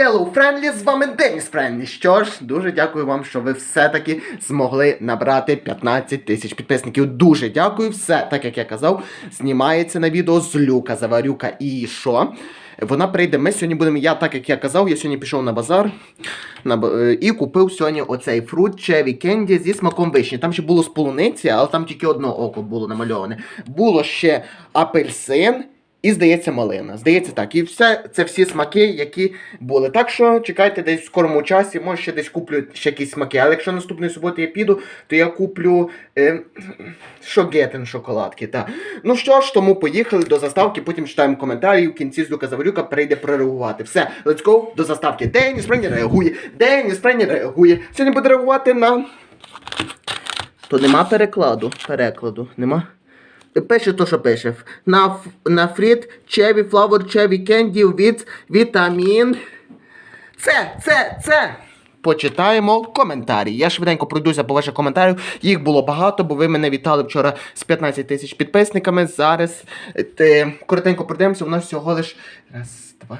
Hello, Friendly, з вами Деніс Френлі. Що ж, дуже дякую вам, що ви все-таки змогли набрати 15 тисяч підписників. Дуже дякую. Все, так як я казав, знімається на відео з Люка Заварюка. І що? Вона прийде. Ми сьогодні будемо. Я, так як я казав, я сьогодні пішов на базар на, е, і купив сьогодні оцей фрут Чеві Кенді зі смаком вишні. Там ще було з полуниці, але там тільки одне око було намальоване. Було ще апельсин. І здається, малина. Здається, так. І все це всі смаки, які були. Так що чекайте десь в скорому часі, може ще десь куплю ще якісь смаки. Але якщо наступної суботи я піду, то я куплю е, шогетен шоколадки. Так. Ну що ж, тому поїхали до заставки, потім читаємо коментарі. В кінці з Люка Заварюка прийде прореагувати. Все, let's go до заставки. Деніс Прені реагує. Деніс Прені реагує. Сьогодні буде реагувати на. То нема перекладу. Перекладу. Нема. Пише то, що пише. На, на фріт чеві флавор чеві кенді від вітамін. Це, це, це. Почитаємо коментарі. Я швиденько пройдуся по ваших коментарів. Їх було багато, бо ви мене вітали вчора з 15 тисяч підписниками. Зараз ти... коротенько пройдемося. У нас всього лиш раз, два.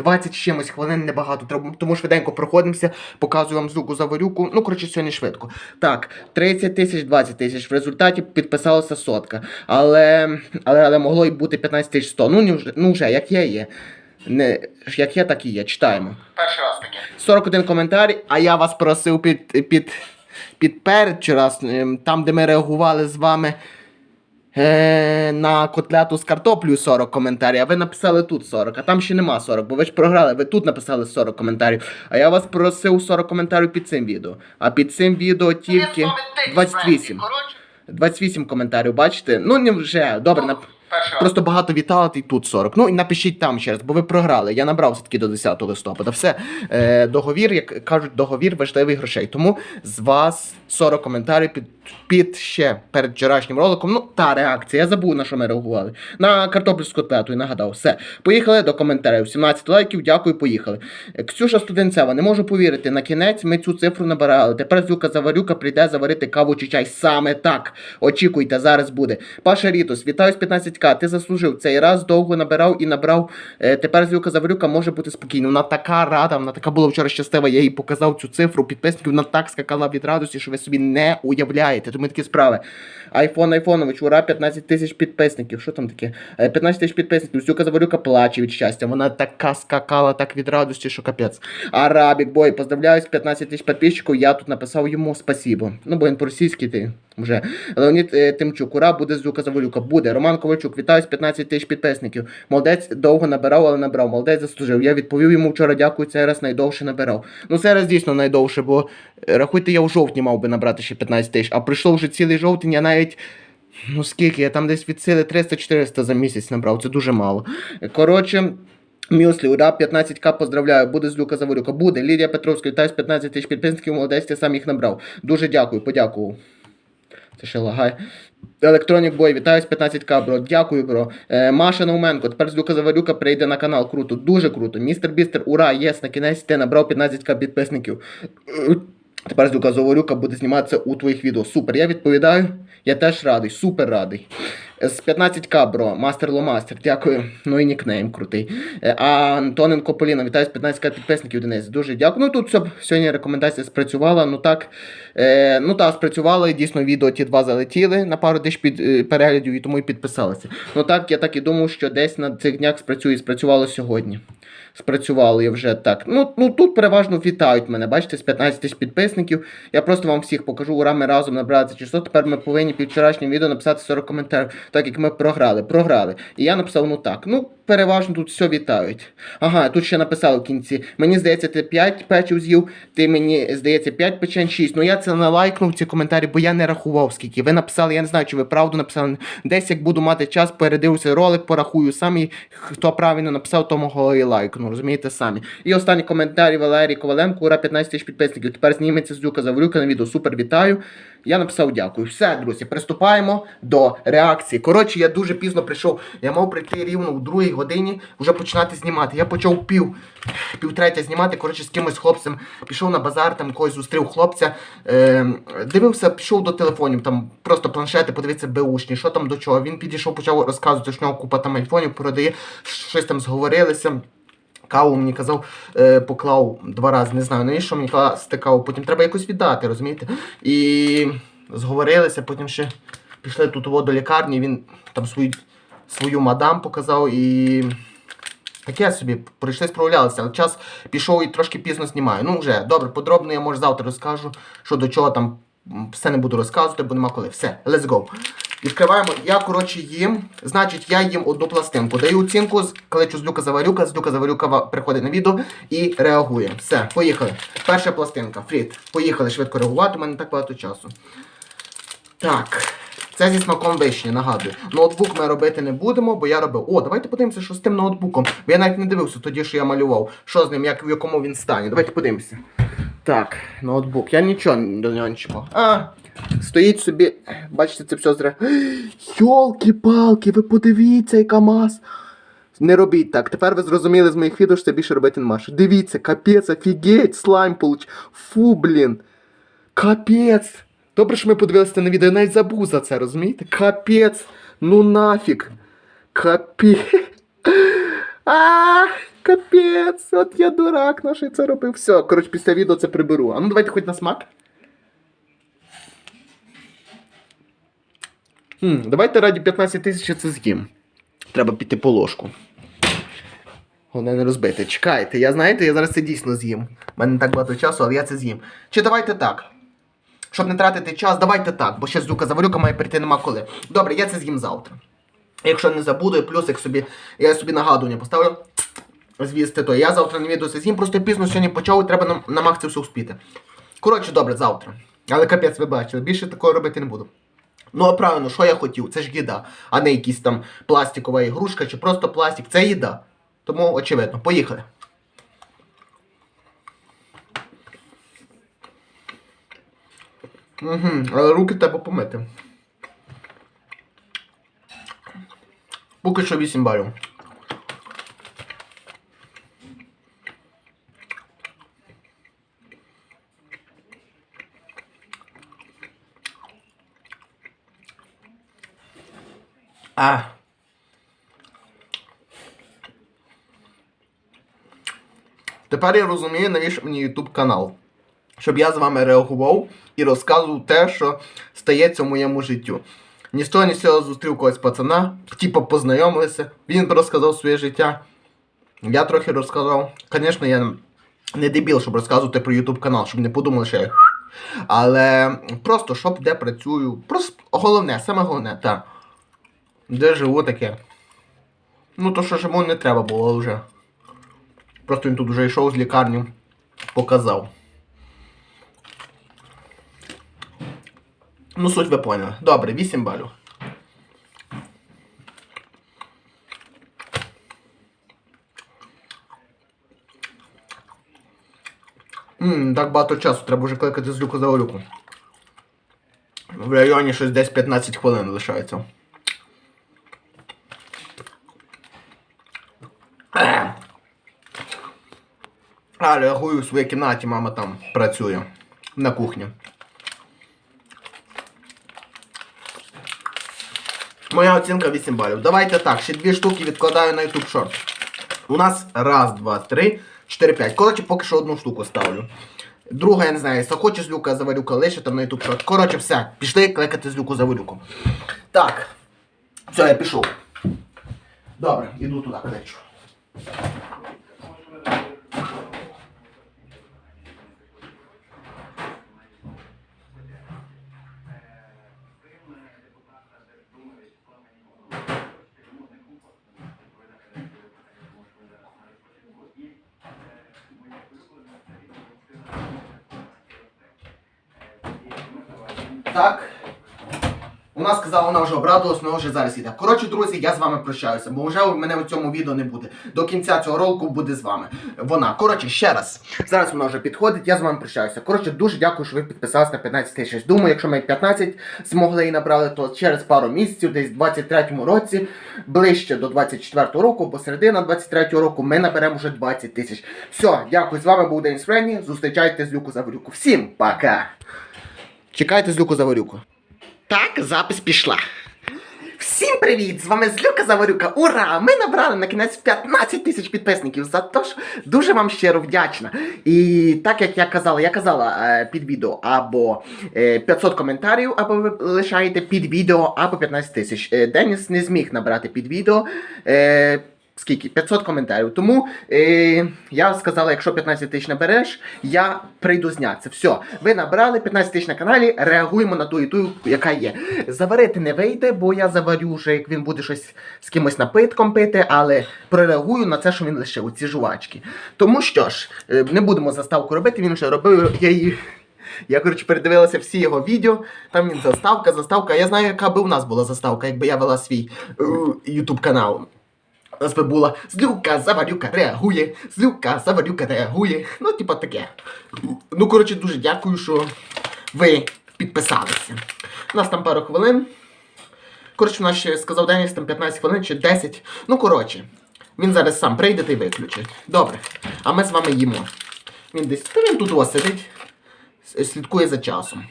20 з чимось хвилин небагато, треба- тому швиденько проходимося, показую вам звуку заварюку. Ну, коротше, сьогодні швидко. Так, 30 тисяч, 20 тисяч. В результаті підписалася сотка. Але, але, але могло й бути 15 тисяч 100. Ну, вже, ну вже, як є, є. Не, як є, так і є. Читаємо. Перший раз таке. 41 коментар, а я вас просив під, під, під перед чи раз, ем, там, де ми реагували з вами е, на котлету з картоплею 40 коментарів, а ви написали тут 40, а там ще нема 40, бо ви ж програли, ви тут написали 40 коментарів. А я вас просив 40 коментарів під цим відео. А під цим відео тільки 28. 28 коментарів, бачите? Ну не вже, добре, нап... Просто багато вітали, і тут 40. Ну і напишіть там ще раз, бо ви програли. Я набрав все-таки до 10 листопада. Все. Е, договір, як кажуть, договір важливий грошей. Тому з вас 40 коментарів під, під ще перед вчорашнім роликом. Ну, та реакція. Я забув, на що ми реагували. На картоплю з котлетою, нагадав. Все. Поїхали до коментарів. 17 лайків, дякую, поїхали. Ксюша Студенцева, не можу повірити. На кінець ми цю цифру набирали. Тепер Зюка Заварюка прийде заварити каву чи чай. Саме так. Очікуйте, зараз буде. Паша Рітус, вітаю з 15к. Ти заслужив цей раз довго набирав і набрав. Е, тепер Зюка Заварюка може бути спокійно. Вона така рада, вона така була вчора щаслива. Я їй показав цю цифру підписників. Вона так скакала від радості, що ви собі не уявляєте. Тому такі справи. Айфон Айфонович, ура, 15 тисяч підписників. Що там таке? Е, 15 тисяч підписників. Зюка Заварюка плаче від щастя. Вона така скакала так від радості, що капець. Арабік бой, поздравляю з 15 тисяч підписчиків. Я тут написав йому спасибо. Ну, бо він по-російськи ти вже. Леонід е, Тимчук, ура, буде Зюка Завалюка. Буде. Роман Ковальчук, вітаю з 15 тисяч підписників. Молодець довго набирав, але набрав. Молодець заслужив. Я відповів йому вчора, дякую, цей раз найдовше набирав. Ну, цей раз дійсно найдовше, бо е, рахуйте, я у жовтні мав би набрати ще 15 тисяч, а пройшло вже цілий жовтень, я навіть. Ну скільки, я там десь від сили 300-400 за місяць набрав, це дуже мало. Коротше. Мюслі, ура, 15к поздравляю, буде з Люка Заварюка. Буде. Лідія Петровська, вітаю з 15 тисяч підписників, молодець, ти сам їх набрав. Дуже дякую, подякував. Це ще лагає. Електронік Бой, вітаю з 15к, бро. Дякую, бро. Е, Маша Науменко, тепер з Люка Заварюка прийде на канал. Круто, дуже круто. Містер Бістер, ура, єс, на кінець ти набрав 15к підписників. Тепер з Люка Заварюка буде зніматися у твоїх відео. Супер, я відповідаю. Я теж радий, супер радий. З 15к, бро, мастер ломастер, дякую. Ну і нікнейм крутий. Е, А Антоненко Поліна, вітаю з 15к підписників Денис. Дуже дякую. Ну тут все, сьогодні рекомендація спрацювала. Ну так, е, ну так, спрацювала. Дійсно, відео ті два залетіли на пару тисяч під, е, переглядів і тому і підписалися. Ну так, я так і думав, що десь на цих днях спрацює, спрацювало сьогодні. Спрацювало я вже так. Ну, ну тут переважно вітають мене, бачите, з 15 тисяч підписників. Я просто вам всіх покажу, ура, ми разом набрали число. Тепер ми повинні під вчорашнім відео написати 40 коментарів, так як ми програли. Програли. І я написав, ну так. Ну, переважно тут все вітають. Ага, тут ще написали в кінці. Мені здається, ти 5 печів з'їв, ти мені здається 5 печень 6. Ну я це не лайкнув ці коментарі, бо я не рахував скільки. Ви написали, я не знаю, чи ви правду написали. Десь як буду мати час, передивлюся ролик, порахую самі, хто правильно написав, тому і лайкну, розумієте самі. І останній коментар Валерій Коваленко, ура, 15 тисяч підписників. Тепер зніметься з Люка Заварюка на відео. Супер, вітаю. Я написав дякую. Все, друзі, приступаємо до реакції. Коротше, я дуже пізно прийшов. Я мав прийти рівно у другій годині вже починати знімати. Я почав пів, півтретя знімати. Коротше, з кимось хлопцем пішов на базар, там когось зустрів хлопця. Е, дивився, пішов до телефонів, там просто планшети, подивитися беушні, що там до чого. Він підійшов, почав розказувати, що в нього купа там айфонів продає, щось там зговорилися. Каву мені казав, е, поклав два рази, не знаю, навіщо мені класти каву, потім треба якось віддати, розумієте? І зговорилися, потім ще пішли тут до лікарні, він там свою, свою мадам показав і. Таке собі, прийшли справлялися, але час пішов і трошки пізно знімаю. Ну вже, добре, подробно я може завтра розкажу, що до чого там все не буду розказувати, бо нема коли. Все, let's go. Відкриваємо. Я, коротше, їм. Значить, я їм одну пластинку. Даю оцінку, кличу з Люка Заварюка, з Люка Заварюка приходить на відео і реагує. Все, поїхали. Перша пластинка. Фрід. Поїхали швидко реагувати, у мене не так багато часу. Так. Це зі смаком вишні, нагадую. Ноутбук ми робити не будемо, бо я робив. О, давайте подивимося, що з тим ноутбуком. Бо я навіть не дивився тоді, що я малював. Що з ним, як в якому він стані. Давайте подивимося. Так, ноутбук. Я нічого до нього не чіпав. А, стоїть собі. Бачите, це все зря. Йолки-палки, ви подивіться, яка мас. Не робіть так. Тепер ви зрозуміли з моїх відео, що це більше робити не маєш. Дивіться, капець, офігеть, слайм получ. Фу, блін. Капець. Добре, що ми подивилися на відео, я навіть забув за це, розумієте? Капець. Ну нафіг. Капець. А, капець. От я дурак, на що я це робив. Все, коротше, після відео це приберу. А ну давайте хоч на смак. Хм, давайте раді 15 тисяч це з'їм. Треба піти по ложку. Головне не розбити. Чекайте, я знаєте, я зараз це дійсно з'їм. У мене не так багато часу, але я це з'їм. Чи давайте так? Щоб не тратити час, давайте так, бо ще зюка заварюка має прийти нема коли. Добре, я це з'їм завтра. Якщо не забуду, і плюс як собі, я собі нагадування поставлю. Звісти то. Я завтра не відео це з'їм, просто пізно сьогодні почав і треба на, на це все успіти. Коротше, добре, завтра. Але капець, ви бачили, більше такого робити не буду. Ну, а правильно, що я хотів? Це ж їда, а не якісь там пластикова ігрушка чи просто пластик. Це їда. Тому очевидно, поїхали. Угу, але руки треба помити. Поки що 8 балів. А. Тепер я розумію, навіщо мені YouTube канал. Щоб я з вами реагував і розказував те, що стається в моєму життю. Ні з того, ні з цього зустрів когось пацана, типу познайомилися, він розказав своє життя. Я трохи розказав. Звісно, я не дебіл, щоб розказувати про YouTube канал, щоб не подумали, що я. Але просто щоб де працюю. Просто головне, саме головне, так. Де живу таке. Ну, то що живу не треба було вже. Просто він тут вже йшов з лікарні, показав. Ну, суть ви поняли. Добре, 8 балів. Ммм, так багато часу, треба вже кликати з люку за олюку. В районі щось десь 15 хвилин лишається. Е. А, реагую в своїй кімнаті, мама там працює на кухні. Моя оцінка 8 балів. Давайте так, ще дві штуки відкладаю на YouTube Short. У нас раз, два, три, чотири, п'ять. Коротше, поки що одну штуку ставлю. Друга, я не знаю, захоче з люка заварюка, лише там на YouTube Short. Коротше, все, пішли кликати з люку заварюку. Так. Все, я пішов. Добре, іду туди, кличу. Так. Вона сказала, вона вже обрадувалась, вона вже зараз іде. Коротше, друзі, я з вами прощаюся, бо вже мене в цьому відео не буде. До кінця цього ролику буде з вами. Вона. Коротше, ще раз. Зараз вона вже підходить, я з вами прощаюся. Коротше, дуже дякую, що ви підписалися на 15 тисяч. Думаю, якщо ми 15 змогли і набрали, то через пару місяців, десь в 23-му році, ближче до 24-го року, бо середина 23-го року, ми наберемо вже 20 тисяч. Все, дякую. З вами був День Френі. Зустрічайте з Люку Заварюку. Всім пока! Чекайте з Люку Заварюку. Так, запис пішла. Всім привіт! З вами Злюка Заварюка. Ура! Ми набрали на кінець 15 тисяч підписників. За те, що дуже вам щиро вдячна. І так як я казала, я казала е, під відео або е, 500 коментарів, або ви лишаєте під відео, або 15 тисяч. Е, Деніс не зміг набрати під відео. Е, Скільки? 500 коментарів. Тому е, я сказала, якщо 15 тисяч набереш, я прийду знятися. Все, ви набрали 15 тисяч на каналі, реагуємо на ту і ту, яка є. Заварити не вийде, бо я заварю вже, як він буде щось з кимось напитком пити, але прореагую на це, що він лишив, оці жувачки. Тому що ж, е, не будемо заставку робити, він вже робив, її. Я, коротше, передивилася всі його відео. Там він заставка, заставка. Я знаю, яка би у нас була заставка, якби я вела свій ютуб канал. Нас би була Злюка Заварюка реагує, Злюка Заварюка реагує. Ну, типа таке. Ну, коротше, дуже дякую, що ви підписалися. У нас там пару хвилин. Коротше, у нас ще сказав Деніс там 15 хвилин чи 10. Ну, коротше, він зараз сам прийде та й виключить. Добре. А ми з вами їмо. Він десь. Та він тут сидить, слідкує за часом.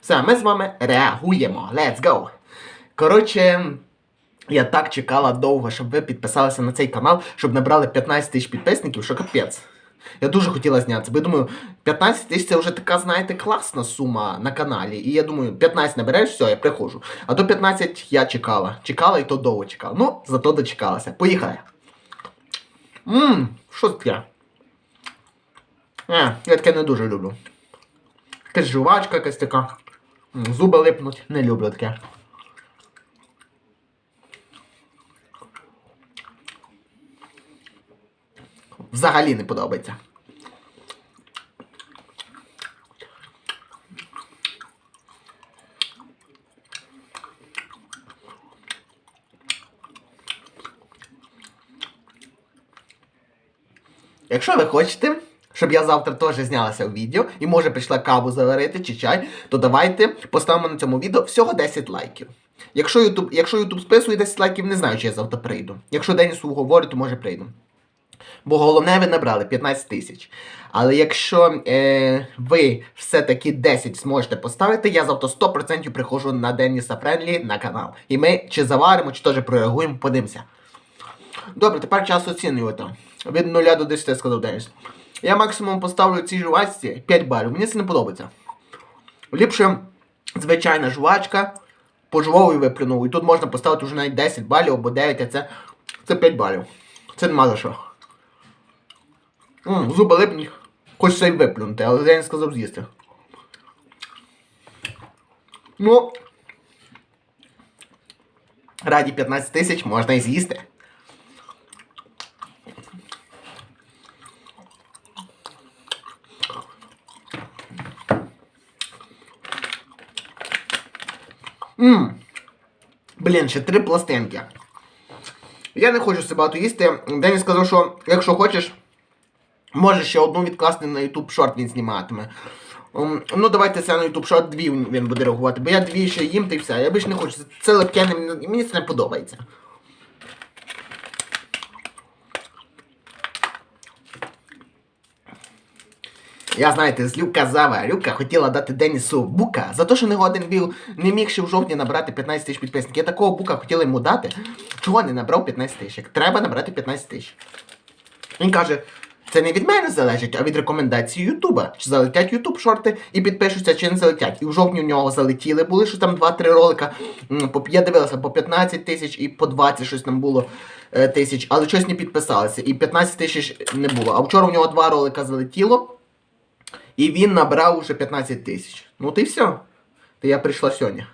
Все, ми з вами реагуємо. Let's go! Коротше. Я так чекала довго, щоб ви підписалися на цей канал, щоб набрали 15 тисяч підписників, що капець. Я дуже хотіла знятися, бо я думаю, 15 тисяч це вже така, знаєте, класна сума на каналі. І я думаю, 15 набереш, все, я приходжу. А до 15 я чекала. Чекала і то довго чекала. Ну, зато дочекалася. Поїхали. Ммм, що таке? Е, я таке не дуже люблю. Якась жувачка якась така. Зуби липнуть, не люблю таке. Взагалі не подобається. Якщо ви хочете, щоб я завтра теж знялася в відео і може прийшла каву заварити чи чай, то давайте поставимо на цьому відео всього 10 лайків. Якщо YouTube, якщо YouTube списує 10 лайків, не знаю, чи я завтра прийду. Якщо Денісу говорить, то може прийду. Бо головне ви набрали 15 тисяч. Але якщо е, ви все-таки 10 зможете поставити, я завтра 100% приходжу на Деніса Френлі на канал. І ми чи заваримо, чи теж прореагуємо, подивимося. Добре, тепер час оцінювати. Від 0 до 10 сказав Деніс. Я максимум поставлю цій жувачці 5 балів. Мені це не подобається. Ліпше звичайна жувачка, пожував і виплюнув. І тут можна поставити вже навіть 10 балів або 9, а це, це 5 балів. Це нема за що. М, зуби липні. Хочеться й виплюнути, але я не сказав з'їсти. Ну. Раді 15 тисяч можна і з'їсти. Ммм. Блін, ще три пластинки. Я не хочу це багато їсти. Дені сказав, що якщо хочеш, можеш ще одну відкласти на YouTube шорт він зніматиме. Ем, ну, давайте це на YouTube шорт дві він буде реагувати, бо я дві ще їм та й все. Я більше не хочу. Це- лепке, мені це не подобається. Я, знаєте, з Люка Заварюка хотіла дати Денісу бука за те, що не годен був, не міг ще в жовтні набрати 15 тисяч підписників. Я такого бука хотіла йому дати. Чого не набрав 15 тисяч? Треба набрати 15 тисяч. Він каже, це не від мене залежить, а від рекомендацій Ютуба. Чи залетять Ютуб шорти і підпишуться, чи не залетять. І в жовтні у нього залетіли, були що там 2-3 ролика. Я дивилася по 15 тисяч і по 20 щось там було е, тисяч, але щось не підписалися. І 15 тисяч не було. А вчора у нього два ролика залетіло. І він набрав уже 15 тисяч. Ну ти все. То я прийшла сьогодні.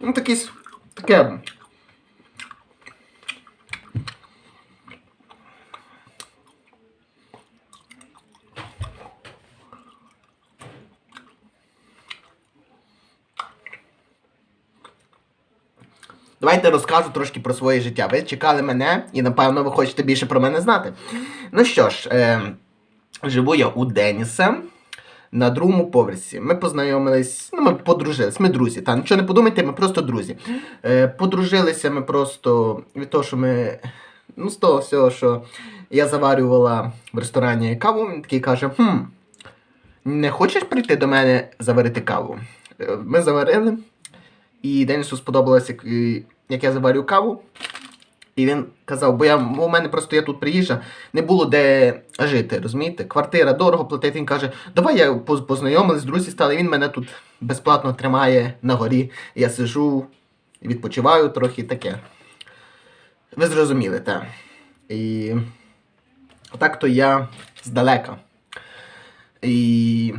Ну, такі, с- таке. Давайте розкажу трошки про своє життя. Ви чекали мене і, напевно, ви хочете більше про мене знати. Ну що ж, е, живу я у Деніса на другому поверсі. Ми познайомились, ну ми подружились, ми друзі. Та нічого не подумайте, ми просто друзі. Е, подружилися ми просто від того, що ми. Ну, з того всього, що я заварювала в ресторані каву, він такий каже: хм, не хочеш прийти до мене заварити каву? Е, Ми заварили. І Денісу сподобалось, як, е, я заварю каву. І він казав, бо я у мене просто я тут приїжджа, не було де жити, розумієте? Квартира дорого платити. Він каже, давай я поз- познайомились, друзі стали. Він мене тут безплатно тримає на горі. Я сижу, відпочиваю трохи таке. Ви зрозуміли, так. І так то я здалека. І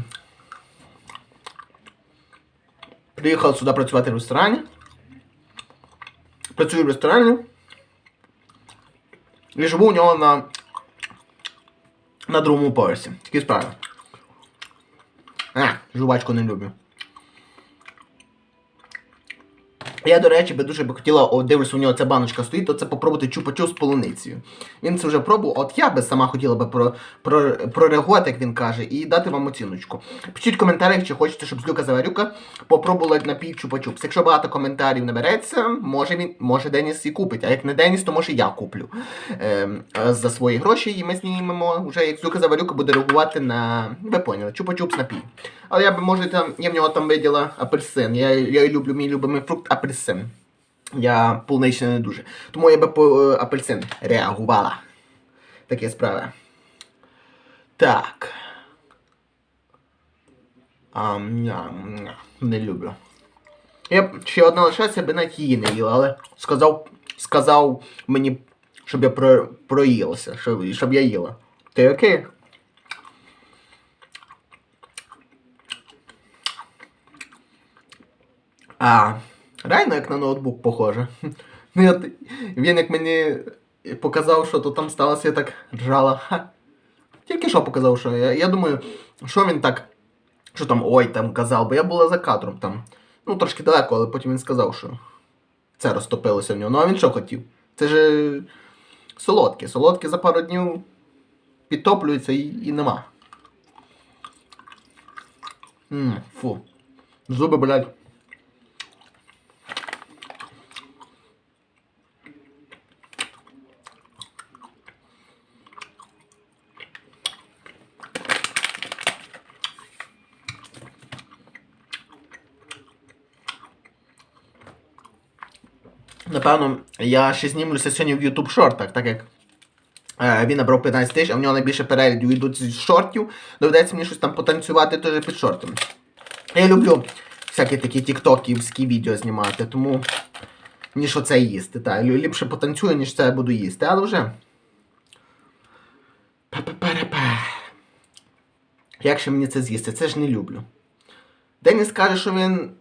приїхав сюди працювати в ресторані. Працюю в ресторані. І живу у нього на, на другому поверсі. Такі справи. А, жувачку не люблю. Я, до речі, би дуже би хотіла, о, дивлюсь, у нього ця баночка стоїть, то це попробувати чупа-чуп з полуницею. Він це вже пробував, от я би сама хотіла би про, про, прореагувати, як він каже, і дати вам оціночку. Пишіть в коментарях, чи хочете, щоб Злюка Заварюка попробувала напій чупа-чупс. Якщо багато коментарів набереться, може він, може Деніс і купить. А як не Деніс, то може я куплю е, за свої гроші, і ми знімемо вже як Злюка Заварюка буде реагувати на. Ви поняли, чупа-чупс напій. Але я би може там, я в нього там виділа апельсин. Я, я люблю мій любимий фрукт апельсин. Я полуничний не дуже. Тому я би по е, апельсин реагувала. Такі справи. Так. А, ня, ня, не люблю. Я б ще одна лишається, я би навіть її не їла, але сказав, сказав мені, щоб я про, проїлася, щоб, щоб я їла. Ти окей? А, реально як на ноутбук похоже. Ну, Він як мені показав, що то там сталося, я так ржала. Ха. Тільки що показав, що я, я думаю, що він так. Що там ой там казав, бо я була за кадром там. Ну, трошки далеко, але потім він сказав, що це розтопилося в нього. Ну а він що хотів? Це ж е, солодке. Солодке за пару днів підтоплюється і, і нема. Мм, фу. Зуби, блядь. Напевно, я ще знімлюся сьогодні в YouTube шортах, так як е, він набрав 15 тисяч, а в нього найбільше переглядів йдуть з шортів. Доведеться мені щось там потанцювати теж під шортами. Я люблю всякі такі тіктоківські відео знімати, тому ніж оце їсти. Та. Ліпше потанцюю, ніж це буду їсти, але вже. Як ще мені це з'їсти? Це ж не люблю. Деніс каже, що він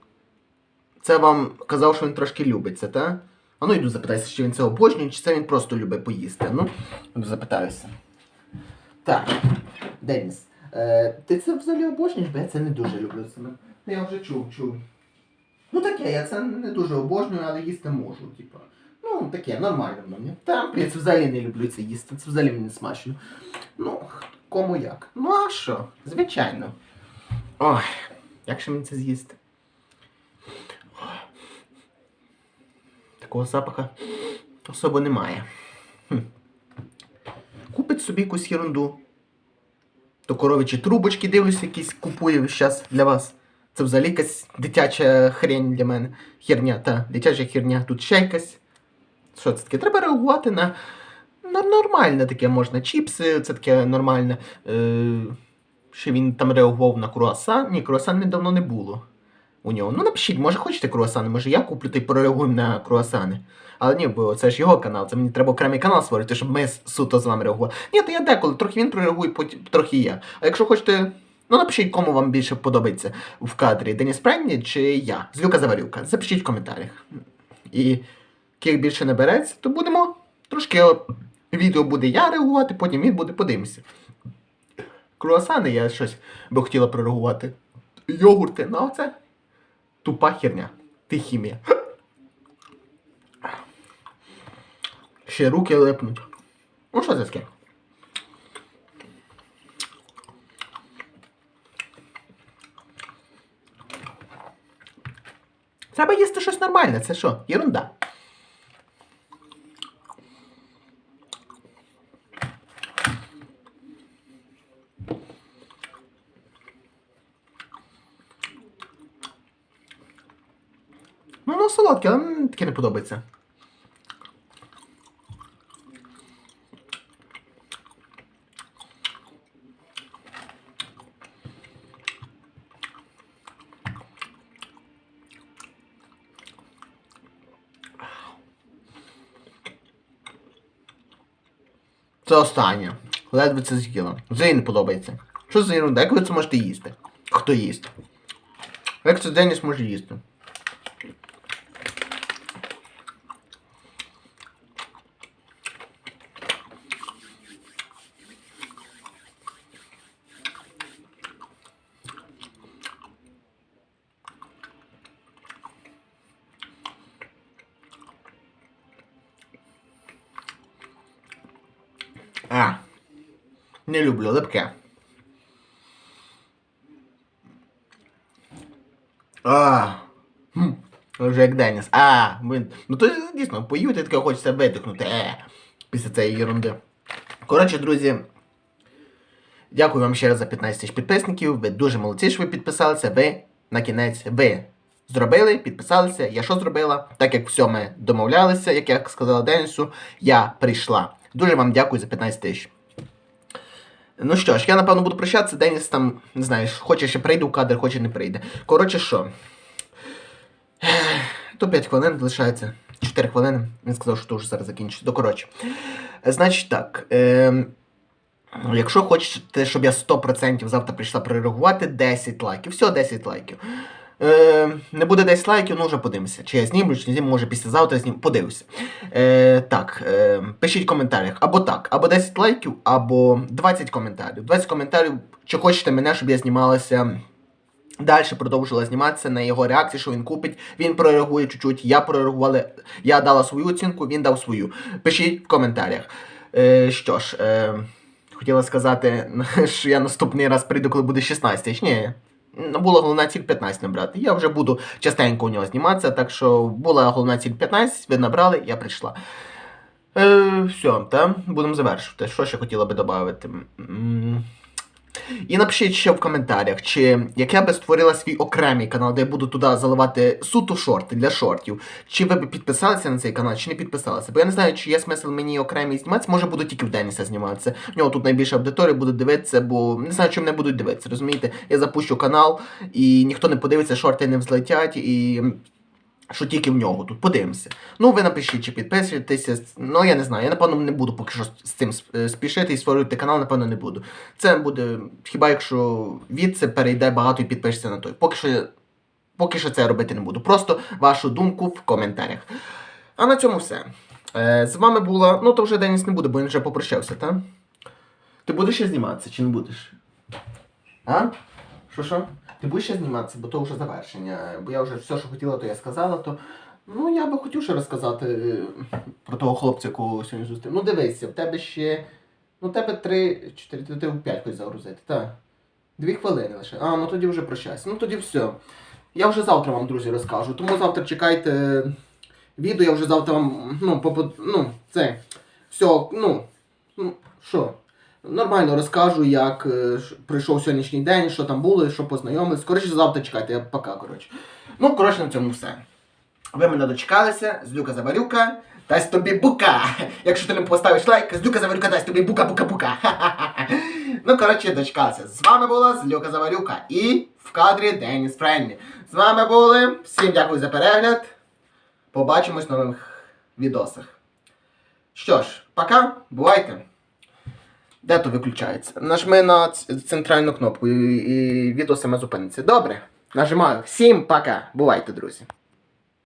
це вам казав, що він трошки любить це, та? А ну йду запитаюся, чи він це обожнює, чи це він просто любить поїсти. Ну, йду запитаюся. Так, Деніс, е, ти це взагалі обожнюєш, бо я це не дуже люблю саме. Ну, Я вже чув, чув. Ну таке, я це не дуже обожнюю, але їсти можу, типу. Ну, таке, нормально мені. Та, я це взагалі не люблю це їсти, це взагалі мені не смачно. Ну, кому як. Ну а що? Звичайно. Ой, як же мені це з'їсти? Такого запаха особо немає. Хм. Купить собі якусь ерунду. То коровичі трубочки дивлюсь, якісь весь час для вас. Це взагалі якась дитяча хрень для мене. Херня, та, дитяча херня. Тут ще якась. Що це таке? Треба реагувати на, на нормальне таке можна. Чіпси, це таке нормальне. Е, ще він там реагував на круасан. Ні, круасан недавно не було у нього. Ну напишіть, може хочете круасани, може я куплю та й прореагуємо на круасани. Але ні, бо це ж його канал, це мені треба окремий канал створити, щоб ми суто з вами реагували. Ні, то я деколи, трохи він прореагує, трохи я. А якщо хочете, ну напишіть, кому вам більше подобається в кадрі Деніс Праймні чи я, Злюка Заварюка. Запишіть в коментарях. І як більше набереться, то будемо трошки відео буде я реагувати, потім він буде, подивимося. Круасани я щось би хотіла прореагувати. Йогурти, ну це тупа херня. Ти хімія. Ще руки лепнуть. Ну що це таке? Треба їсти щось нормальне, це що? Єрунда. Ну, солодке, але мені таке не подобається. Це останнє. Ледве це з'їла. Взагалі не подобається. Що за ерунда? Як ви це можете їсти? Хто їсть? Як це Деніс може їсти? А. Не люблю липке. А. Вже як Деніс. А, блин. Ну то дійсно пою, ти таке хочеться видихнути. Е. Після цієї ерунди. Коротше, друзі. Дякую вам ще раз за 15 тисяч підписників. Ви дуже молодці, що ви підписалися. Ви на кінець ви зробили, підписалися. Я що зробила? Так як все ми домовлялися, як я сказала Денісу, я прийшла. Дуже вам дякую за 15 тисяч. Ну що ж, я напевно буду прощатися. Деніс там, не знаю, хоче ще прийде в кадр, хоче не прийде. Коротше, що? То 5 хвилин залишається. 4 хвилини. Він сказав, що вже зараз закінчиться. То коротше. Значить так. Е, якщо хочете, щоб я 100% завтра прийшла прореагувати, 10 лайків. Все, 10 лайків. Е, не буде 10 лайків, ну вже подивимося. Чи я знімлю, чи не знімлю, може післязавтра зніму. Подивлюся. Е, так, е, пишіть в коментарях. Або так, або 10 лайків, або 20 коментарів. 20 коментарів, чи хочете мене, щоб я знімалася. Далі продовжила зніматися на його реакції, що він купить. Він прореагує чуть-чуть. Я прореагувала, я дала свою оцінку, він дав свою. Пишіть в коментарях. Е, що ж, е, хотіла сказати, що я наступний раз прийду, коли буде 16. Ні. Була головна ціль 15 набрати. Я вже буду частенько у нього зніматися, так що була головна ціль 15, ви набрали, я прийшла. Е, все, та будемо завершувати. Що ще хотіла би додати? І напишіть ще в коментарях, чи як я би створила свій окремий канал, де я буду туди заливати суто шорти для шортів. Чи ви б підписалися на цей канал, чи не підписалися? Бо я не знаю, чи є смисл мені окремий зніматися, може буду тільки в Деніса зніматися. В нього тут найбільше аудиторії буде дивитися, бо не знаю, чи мене будуть дивитися. Розумієте? Я запущу канал, і ніхто не подивиться, шорти не взлетять, і що тільки в нього тут. Подивимося. Ну, ви напишіть, чи підписуєтеся. Ну, я не знаю. Я, напевно, не буду поки що з цим е, спішити і створювати канал, напевно, не буду. Це буде, хіба якщо від це перейде багато і підпишеться на той. Поки що, поки що це робити не буду. Просто вашу думку в коментарях. А на цьому все. Е, з вами була. Ну, то вже Деніс не буде, бо він вже попрощався, так? Ти будеш ще зніматися чи не будеш? А? Що що? Ти будеш ще зніматися, бо то вже завершення. Бо я вже все, що хотіла, то я сказала, то. Ну, я би хотів ще розказати е, про того хлопця, якого сьогодні зустрів. Ну дивися, в тебе ще. Ну, в тебе три, чотири, ти в п'ять хочеш загрузити, так. Дві хвилини лише. А, ну тоді вже прощайся. Ну тоді все. Я вже завтра вам, друзі, розкажу. Тому завтра чекайте відео, я вже завтра вам. Ну, попо... ну, це. Все, ну. Ну, що? Нормально розкажу, як е, пройшов сьогоднішній день, що там було, що познайомились. Коротше, завтра чекайте, я пока, коротше. Ну, коротше, на цьому все. Ви мене дочекалися, Злюка Заварюка, дасть тобі бука. Якщо ти не поставиш лайк, Злюка Заварюка дасть тобі бука-бука-бука. Ну, коротше, дочекалися. З вами була Злюка Заварюка і в кадрі Деніс Френлі. З вами були. Всім дякую за перегляд. Побачимось в нових відосах. Що ж, пока, бувайте. Де то виключається? Нажми на центральну кнопку і, відео саме зупиниться. Добре. Нажимаю. Всім пока. Бувайте, друзі.